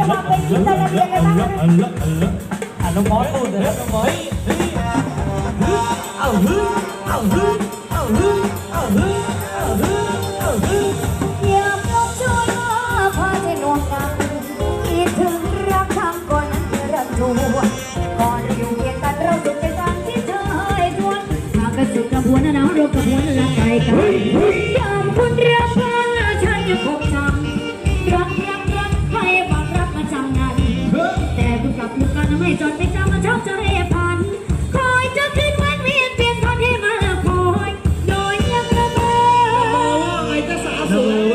ชุดแต่ละเบียนกันบ้างนะอันละอันละอะน้องมอสพูดเลยน้องมอสเอาฮึเอาฮึเอาฮึเอาฮึเอาฮึเอาฮึอยากลงช่วยพาใจนวลกันคิดถึงรักคำก่อนนั้นรักจวก่อนอยู่เคียงกันเราสุขใจกันที่เธอให้ชวนหากกระสุนกระพวนนะเรากระพวนรักไกลกัน กลับอยู่กันไม่จอดไม่จำมาชอบจะเรีพันคอยจะคิดวันเวียนเปลี่ยนทอนให้มาคอย โดยยังระเบิด โอ้ไอ้จะสาสวย